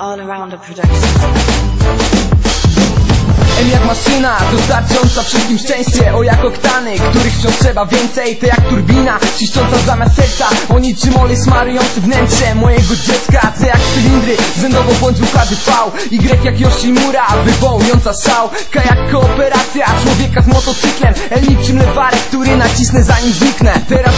all around a production. M jak maszyna, dostarcząca wszystkim szczęście. O jak oktany, których wciąż trzeba więcej. To jak turbina, czyszcząca zamiast serca. O niczym olej smarujący wnętrze Mojego dziecka, C jak cylindry Zędowo bądź układy V Y jak Yoshimura, wywołująca szał. K jak kooperacja człowieka z motocyklem. L niczym lewarek, który nacisnę zanim zniknę. Teraz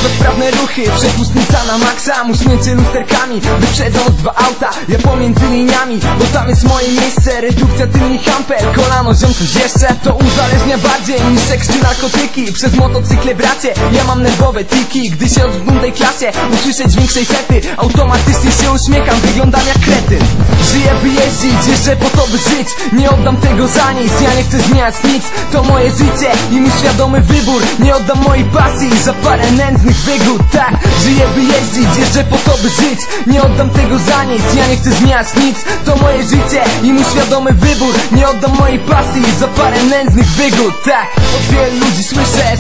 ruchy, przepustnica na maksa Muśnięcie lusterkami, wyprzedząc dwa auta Ja pomiędzy liniami, bo tam jest moje miejsce Redukcja tylnych ampel, kolano ziom coś jeszcze To uzależnia bardziej niż seks czy narkotyki Przez motocykle bracie, ja mam nerwowe tiki Gdy się odwrócę tej klasie, usłyszę dźwięk sety Automatycznie się uśmiecham, wyglądam jak kretyn Żyję by jeździć, jeżdżę po to by żyć Nie oddam tego za nic, ja nie chcę zmieniać nic To moje życie i mój świadomy wybór Nie oddam mojej pasji za parę nędznych wygód Tak, żyję by jeździć, jeżdżę po to by żyć. Nie oddam tego za nic, ja nie chcę zmieniać nic. To moje życie i mój świadomy wybór. Nie oddam mojej pasji za parę nędznych wygód Tak, od wielu ludzi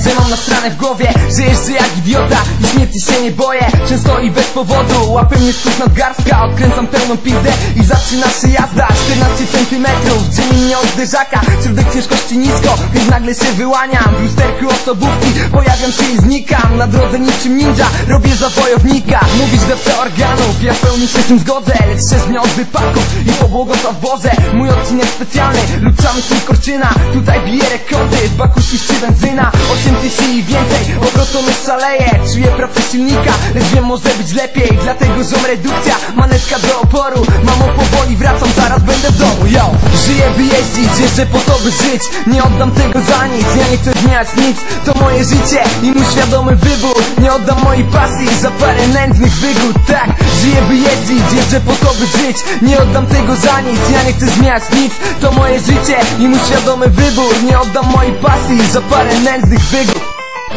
że mam nasrane w głowie. Że jeżdżę jak idiota i śmierci się nie boję. Często i bez powodu, łapie mnie stóp nadgarstka Odkręcam pełną pizdę i zaczyna się jazda. 14 centymetrów, dzieli mnie od zderzaka Środek ciężkości nisko, więc nagle się wyłaniam. W lusterku osobówki pojawiam się i znikam. Na drodze niczym ninja, robię za wojownika. Mówisz, chcę organów, ja w pełni się z tym zgodzę. Lecz szczerz mnie od wypadków i pobłogosław Boże. Mój odcinek specjalny, sam swój korczyna Tutaj bije rekordy, w baku benzyna 8 tysięcy i więcej, obrotomy szaleje. Czuję pracę silnika, lecz wiem może być lepiej. Dlatego ziom redukcja, manetka do oporu. Mamo powoli wracam, zaraz będę w domu, yo! Żyję by jeździć, jeszcze po to by żyć. Nie oddam tego za nic, ja nie chcę zmieniać nic. To moje życie i mój świadomy wybór. Nie oddam mojej pasji za parę nędznych wygód. Tak, żyję by jeździć, jeszcze po to by żyć. Nie oddam tego za nic, ja nie chcę zmieniać nic. To moje życie i mój świadomy wybór. Nie oddam mojej pasji za parę nędznych wygód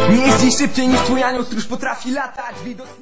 Nie jeździ szybciej niż twój anioł, stróż potrafi latać Widocznie